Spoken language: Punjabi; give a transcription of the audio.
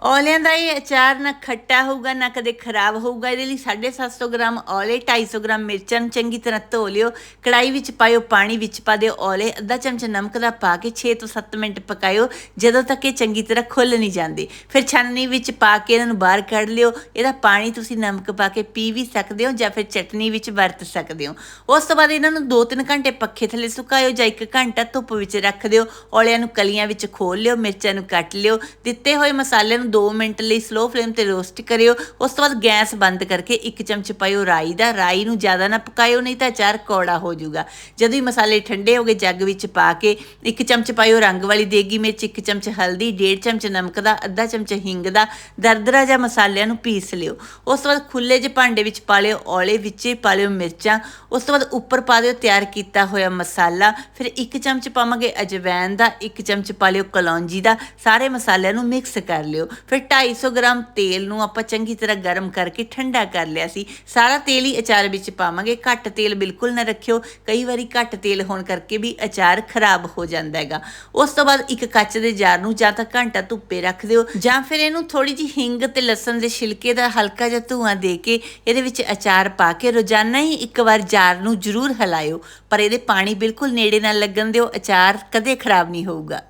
ਔਲਿਆਂ ਦਾ ਇਹ ਅਚਾਰ ਨਾ ਖੱਟਾ ਹੋਊਗਾ, ਨਾ ਕਦੇ ਖਰਾਬ ਹੋਊਗਾ। ਇਹਦੇ ਲਈ 750 ਗ੍ਰਾਮ ਔਲੇ 250 ਗ੍ਰਾਮ ਮਿਰਚਾਂ ਨੂੰ ਚੰਗੀ ਤਰ੍ਹਾਂ ਧੋ ਲਿਓ। ਕੜਾਈ ਵਿੱਚ ਪਾਇਓ, ਪਾਣੀ ਵਿੱਚ ਪਾ ਦਿਓ ਔਲੇ। ਅੱਧਾ ਚਮਚ ਨਮਕ ਦਾ ਪਾ ਕੇ 6 ਤੋਂ 7 ਮਿੰਟ ਪਕਾਇਓ। ਜਦੋਂ ਤੱਕ ਇਹ ਚੰਗੀ ਤਰ੍ਹਾਂ ਖੁੱਲ ਨਹੀਂ ਜਾਂਦੇ। ਫਿਰ ਛਾਨਣੀ ਵਿੱਚ ਪਾ ਕੇ ਇਹਨਾਂ ਨੂੰ ਬਾਹਰ ਕੱਢ ਲਿਓ। ਇਹਦਾ ਪਾਣੀ ਤੁਸੀਂ ਨਮਕ ਪਾ ਕੇ ਪੀ ਵੀ ਸਕਦੇ ਹੋ ਜਾਂ ਫਿਰ ਚਟਨੀ ਵਿੱਚ ਵਰਤ ਸਕਦੇ ਹੋ। ਉਸ ਤੋਂ ਬਾਅਦ ਇਹਨਾਂ ਨੂੰ 2-3 ਘੰਟੇ ਪੱਖੇ ਥੱਲੇ ਸੁਕਾਇਓ ਜਾਂ 1 ਘੰਟਾ ਧੁੱਪ ਵਿੱਚ ਰੱਖ ਦਿਓ। ਔਲਿਆਂ ਨੂੰ ਕਲੀਆਂ ਵਿੱਚ ਖੋਲ ਲਿਓ, ਮਿਰਚਾਂ ਨੂੰ ਕੱਟ ਲਿਓ। ਦਿੱਤੇ ਹੋਏ ਮਸਾਲੇ ਨੂੰ 2 ਮਿੰਟ ਲਈ ਸਲੋ ਫਲੇਮ ਤੇ ਰੋਸਟ ਕਰਿਓ। ਉਸ ਤੋਂ ਬਾਅਦ ਗੈਸ ਬੰਦ ਕਰਕੇ ਇੱਕ ਚਮਚ ਪਾਇਓ ਰਾਈ ਦਾ। ਰਾਈ ਨੂੰ ਜ਼ਿਆਦਾ ਨਾ ਪਕਾਇਓ, ਨਹੀਂ ਤਾਂ ਅਚਾਰ ਕੌੜਾ ਹੋ ਜਾਊਗਾ। ਜਦੋਂ ਹੀ ਮਸਾਲੇ ਠੰਡੇ ਹੋ ਗਏ, ਜੱਗ ਵਿੱਚ ਪਾ ਕੇ ਇੱਕ ਚਮਚ ਪਾਇਓ ਰੰਗ ਵਾਲੀ ਦੇਗੀ ਮਿਰਚ, ਇੱਕ ਚਮਚ ਹਲਦੀ, ਡੇਢ ਚਮਚ ਨਮਕ ਦਾ, ਅੱਧਾ ਚਮਚ ਹਿੰਗ ਦਾ, ਦਰਦਰਾ ਜਿਹਾ ਮਸਾਲਿਆਂ ਨੂੰ ਪੀਸ ਲਿਓ। ਉਸ ਤੋਂ ਬਾਅਦ ਖੁੱਲੇ ਜਿਹੇ ਭਾਂਡੇ ਵਿੱਚ ਪਾ ਲਿਓ ਔਲੇ, ਵਿੱਚ ਪਾ ਲਿਓ ਮਿਰਚਾਂ। ਉਸ ਤੋਂ ਬਾਅਦ ਉੱਪਰ ਪਾ ਦਿਓ ਤਿਆਰ ਕੀਤਾ ਹੋਇਆ ਮਸਾਲਾ। ਫਿਰ ਇੱਕ ਚਮਚ ਪਾਵਾਂਗੇ ਅਜਵੈਨ ਦਾ, ਇੱਕ ਚਮਚ ਪਾ ਲਿਓ ਕਲੌਂਜੀ ਦਾ। ਸਾਰੇ ਮਸਾਲਿਆਂ ਨੂੰ ਮਿਕਸ ਕਰ ਲਿਓ। ਫਿਰ 250 ਗ੍ਰਾਮ ਤੇਲ ਨੂੰ ਆਪਾਂ ਚੰਗੀ ਤਰ੍ਹਾਂ ਗਰਮ ਕਰਕੇ ਠੰਡਾ ਕਰ ਲਿਆ ਸੀ। ਸਾਰਾ ਤੇਲ ਹੀ ਅਚਾਰ ਵਿੱਚ ਪਾਵਾਂਗੇ। ਘੱਟ ਤੇਲ ਬਿਲਕੁਲ ਨਾ ਰੱਖਿਓ। ਕਈ ਵਾਰੀ ਘੱਟ ਤੇਲ ਹੋਣ ਕਰਕੇ ਵੀ ਅਚਾਰ ਖਰਾਬ ਹੋ ਜਾਂਦਾ ਹੈਗਾ। ਉਸ ਤੋਂ ਬਾਅਦ ਇੱਕ ਕੱਚ ਦੇ ਜਾਰ ਨੂੰ ਜਾਂ ਤਾਂ ਘੰਟਾ ਧੁੱਪੇ ਰੱਖ ਦਿਓ ਜਾਂ ਫਿਰ ਇਹਨੂੰ ਥੋੜੀ ਜਿਹੀ ਹਿੰਗ ਤੇ ਲਸਣ ਦੇ ਛਿਲਕੇ ਦਾ ਹਲਕਾ ਜਿਹਾ ਧੂਆਂ ਦੇ ਕੇ ਇਹਦੇ ਵਿੱਚ ਅਚਾਰ ਪਾ ਕੇ ਰੋਜ਼ਾਨਾ ਹੀ ਇੱਕ ਵਾਰ ਜਾਰ ਨੂੰ ਜ਼ਰੂਰ ਹਿਲਾਇਓ। ਪਰ ਇਹਦੇ ਪਾਣੀ ਬਿਲਕੁਲ ਨੇੜੇ ਨਾਲ ਲੱਗਣ ਦਿਓ। ਅਚਾਰ ਕਦੇ ਖਰਾਬ ਨਹੀਂ ਹੋਊਗਾ।